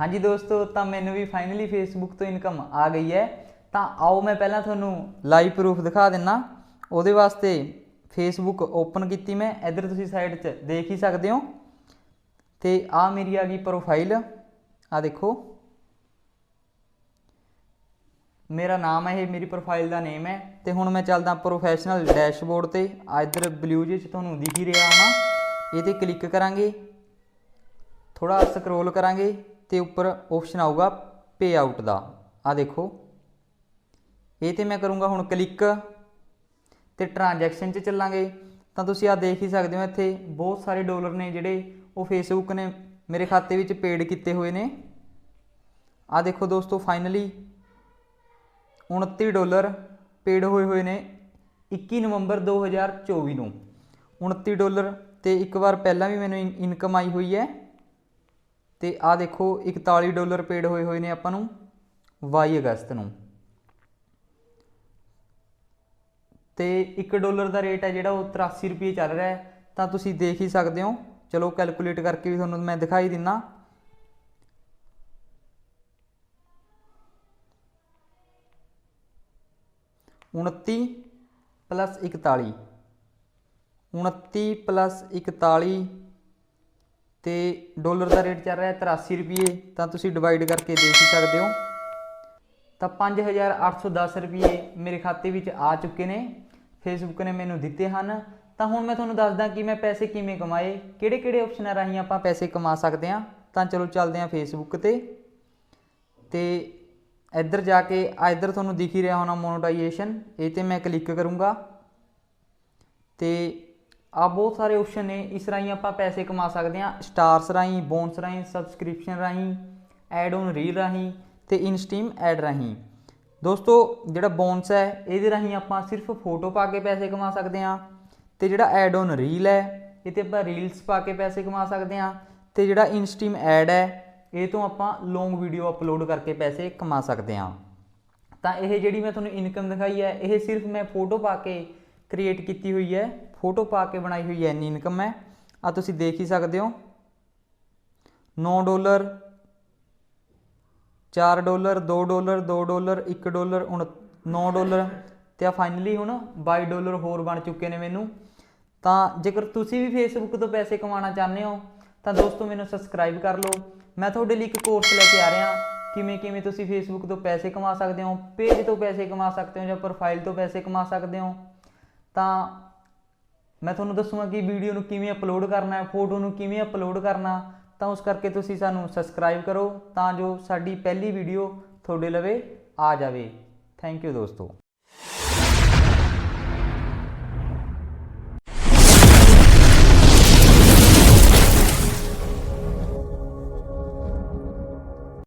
ਹਾਂਜੀ ਦੋਸਤੋ, ਤਾਂ ਮੈਨੂੰ ਵੀ ਫਾਈਨਲੀ ਫੇਸਬੁੱਕ ਤੋਂ ਇਨਕਮ ਆ ਗਈ ਹੈ। ਤਾਂ ਆਓ ਮੈਂ ਪਹਿਲਾਂ ਤੁਹਾਨੂੰ ਲਾਈਵ ਪ੍ਰੂਫ ਦਿਖਾ ਦਿੰਨਾ। ਉਹਦੇ ਵਾਸਤੇ ਫੇਸਬੁੱਕ ਓਪਨ ਕੀਤੀ ਮੈਂ। ਇੱਧਰ ਤੁਸੀਂ ਸਾਈਡ 'ਚ ਦੇਖ ਹੀ ਸਕਦੇ ਹੋ। ਤੇ ਆ ਮੇਰੀ ਆ ਗਈ ਪ੍ਰੋਫਾਈਲ ਆ ਦੇਖੋ। ਮੇਰਾ ਨਾਮ ਹੈ ਇਹ, ਮੇਰੀ ਪ੍ਰੋਫਾਈਲ ਦਾ ਨੇਮ ਹੈ। ਤੇ ਹੁਣ ਮੈਂ ਚੱਲਦਾ ਪ੍ਰੋਫੈਸ਼ਨਲ ਡੈਸ਼ਬੋਰਡ ਤੇ। ਆ ਇੱਧਰ ਬਲੂ ਜਿਹੇ 'ਚ ਤੁਹਾਨੂੰ ਦਿਖ ਹੀ ਰਿਹਾ ਹੋਣਾ। ਇਹ ਤੇ ਕਲਿੱਕ ਕਰਾਂਗੇ। ਥੋੜਾ ਸਕਰੋਲ ਕਰਾਂਗੇ। ਤੇ ਉੱਪਰ ਆਪਸ਼ਨ ਆਊਗਾ ਪੇ ਆਊਟ ਦਾ। ਆ ਦੇਖੋ। ਇਹ ਤੇ ਮੈਂ ਕਰੂੰਗਾ ਹੁਣ ਕਲਿੱਕ ਤੇ ਟ੍ਰਾਂਜੈਕਸ਼ਨ 'ਚ ਚੱਲਾਂਗੇ। ਤਾਂ ਤੁਸੀਂ ਆ ਦੇਖ ਹੀ ਸਕਦੇ ਹੋ ਇੱਥੇ ਬਹੁਤ ਸਾਰੇ ਡਾਲਰ ਨੇ ਜਿਹੜੇ ਉਹ ਫੇਸਬੁੱਕ ਨੇ ਮੇਰੇ ਖਾਤੇ ਵਿੱਚ ਪੇਡ ਕੀਤੇ ਹੋਏ ਨੇ। ਆ ਦੇਖੋ ਦੋਸਤੋ ਫਾਈਨਲੀ 29 ਡਾਲਰ ਪੇਡ ਹੋਏ ਹੋਏ ਨੇ 21 ਨਵੰਬਰ 2024 ਨੂੰ। 29 ਡਾਲਰ ਤੇ ਇੱਕ ਵਾਰ ਪਹਿਲਾਂ ਵੀ ਮੈਨੂੰ ਇਨਕਮ ਆਈ ਹੋਈ ਹੈ। ਤੇ ਆ ਦੇਖੋ 41 ਡਾਲਰ ਪੇਡ ਹੋਏ ਹੋਏ ਨੇ ਆਪਾਂ ਨੂੰ 22 ਅਗਸਤ ਨੂੰ। ਤੇ 1 ਡਾਲਰ ਦਾ ਰੇਟ ਹੈ ਜਿਹੜਾ ਉਹ 83 ਰੁਪਏ ਚੱਲ ਰਿਹਾ ਹੈ। ਤਾਂ ਤੁਸੀਂ ਦੇਖ ਹੀ ਸਕਦੇ ਹੋ। ਚਲੋ ਕੈਲਕੂਲੇਟ ਕਰਕੇ ਵੀ ਤੁਹਾਨੂੰ ਮੈਂ ਦਿਖਾਈ ਦਿੰਨਾ। ਉਨੱਤੀ ਪਲੱਸ 41 29 ਪਲੱਸ 41 ਤੇ ਡਾਲਰ ਦਾ ਰੇਟ ਚੱਲ ਰਿਹਾ ਹੈ 83 ਰੁਪਏ, ਤਾਂ ਤੁਸੀਂ ਡਿਵਾਈਡ ਕਰਕੇ ਦੇਖ ਹੀ ਸਕਦੇ ਹੋ। ਤਾਂ 5810 ਰੁਪਏ ਮੇਰੇ ਖਾਤੇ ਵਿੱਚ ਆ ਚੁੱਕੇ ਨੇ ਫੇਸਬੁੱਕ ਨੇ ਮੈਨੂੰ ਦਿੱਤੇ ਹਨ। ਤਾਂ ਹੁਣ ਮੈਂ ਤੁਹਾਨੂੰ ਦੱਸਦਾ ਕਿ ਮੈਂ ਪੈਸੇ ਕਿਵੇਂ ਕਮਾਏ ਕਿਹੜੇ ਕਿਹੜੇ ਆਪਸ਼ਨਾਂ ਰਾਹੀਂ ਆਪਾਂ ਪੈਸੇ ਕਮਾ ਸਕਦੇ ਹਾਂ। ਤਾਂ ਚਲੋ ਚੱਲਦੇ ਹਾਂ ਫੇਸਬੁੱਕ ਤੇ। ਤੇ ਇੱਧਰ ਜਾ ਕੇ ਇੱਧਰ ਤੁਹਾਨੂੰ ਦਿਖ ਹੀ ਰਿਹਾ ਹੋਣਾ ਮੋਨੋਟਾਈਜੇਸ਼ਨ ਇਹ ਤੇ ਮੈਂ ਕਲਿੱਕ ਕਰੂੰਗਾ। ਤੇ ਆ ਬਹੁਤ ਸਾਰੇ ਆਪਸ਼ਨ ਨੇ। ਇਸ ਰਾਹੀਂ ਆਪਾਂ ਪੈਸੇ ਕਮਾ ਸਕਦੇ ਹਾਂ। ਸਟਾਰਸ ਰਾਹੀਂ ਬੋਨਸ ਰਾਹੀਂ ਸਬਸਕ੍ਰਿਪਸ਼ਨ ਰਾਹੀਂ ਐਡ ਔਨ ਰੀਲ ਰਾਹੀਂ ਤੇ ਇਨਸਟ੍ਰੀਮ ਐਡ ਰਾਹੀਂ। ਦੋਸਤੋ, ਜਿਹੜਾ ਬੋਨਸ ਹੈ, ਇਹਦੇ ਰਾਹੀਂ ਆਪਾਂ ਸਿਰਫ ਫੋਟੋ ਪਾ ਕੇ ਪੈਸੇ ਕਮਾ ਸਕਦੇ ਹਾਂ ਤੇ ਜਿਹੜਾ ਐਡ ਔਨ ਰੀਲ ਹੈ, ਇਹ ਤੇ ਆਪਾਂ ਰੀਲਸ ਪਾ ਕੇ ਪੈਸੇ ਕਮਾ ਸਕਦੇ ਹਾਂ ਤੇ ਜਿਹੜਾ ਇਨਸਟ੍ਰੀਮ ਐਡ ਹੈ, ਇਹ ਤੋਂ ਆਪਾਂ ਲੌਂਗ ਵੀਡੀਓ ਅਪਲੋਡ ਕਰਕੇ ਪੈਸੇ ਕਮਾ ਸਕਦੇ ਹਾਂ। ਤਾਂ ਇਹ ਜਿਹੜੀ ਮੈਂ ਤੁਹਾਨੂੰ ਇਨਕਮ ਦਿਖਾਈ ਹੈ, ਇਹ ਸਿਰਫ ਮੈਂ ਫੋਟੋ ਪਾ ਕੇ ਕ੍ਰੀਏਟ ਕੀਤੀ ਹੋਈ ਹੈ ਫੋਟੋ ਪਾ ਕੇ ਬਣਾਈ ਹੋਈ ਹੈ, ਇੰਨੀ ਇਨਕਮ ਹੈ। ਆ ਤੁਸੀਂ ਦੇਖ ਹੀ ਸਕਦੇ ਹੋ। 9 dollar 4 dollar 2 dollar 2 dollar 1 dollar 9 dollar. ਤੇ ਆ ਫਾਈਨਲੀ ਹੁਣ 22 ਡਾਲਰ ਹੋਰ ਬਣ ਚੁੱਕੇ ਨੇ ਮੈਨੂੰ। ਤਾਂ ਜੇਕਰ ਤੁਸੀਂ ਵੀ ਫੇਸਬੁੱਕ ਤੋਂ ਪੈਸੇ ਕਮਾਉਣਾ ਚਾਹੁੰਦੇ ਹੋ, ਤਾਂ ਦੋਸਤੋ ਮੈਨੂੰ ਸਬਸਕ੍ਰਾਈਬ ਕਰ ਲਓ। ਮੈਂ ਤੁਹਾਡੇ ਲਈ ਇੱਕ ਕੋਰਸ ਲੈ ਕੇ ਆ ਰਿਹਾ। ਕਿਵੇਂ ਕਿਵੇਂ ਤੁਸੀਂ ਫੇਸਬੁੱਕ ਤੋਂ ਪੈਸੇ ਕਮਾ ਸਕਦੇ ਹੋ ਪੇਜ ਤੋਂ ਪੈਸੇ ਕਮਾ ਸਕਦੇ ਹੋ ਜਾਂ ਪ੍ਰੋਫਾਈਲ ਤੋਂ ਪੈਸੇ ਕਮਾ ਸਕਦੇ ਹੋ। ਤਾਂ ਮੈਂ ਤੁਹਾਨੂੰ ਦੱਸੂਗਾ ਕਿ ਵੀਡੀਓ ਨੂੰ ਕਿਵੇਂ ਅਪਲੋਡ ਕਰਨਾ ਹੈ ਫੋਟੋ ਨੂੰ ਕਿਵੇਂ ਅਪਲੋਡ ਕਰਨਾ, ਤਾਂ ਉਸ ਕਰਕੇ ਤੁਸੀਂ ਸਾਨੂੰ ਸਬਸਕ੍ਰਾਈਬ ਕਰੋ ਤਾਂ ਜੋ ਸਾਡੀ ਪਹਿਲੀ ਵੀਡੀਓ ਤੁਹਾਡੇ ਲਵੇ ਆ ਜਾਵੇ। ਥੈਂਕ ਯੂ ਦੋਸਤੋ।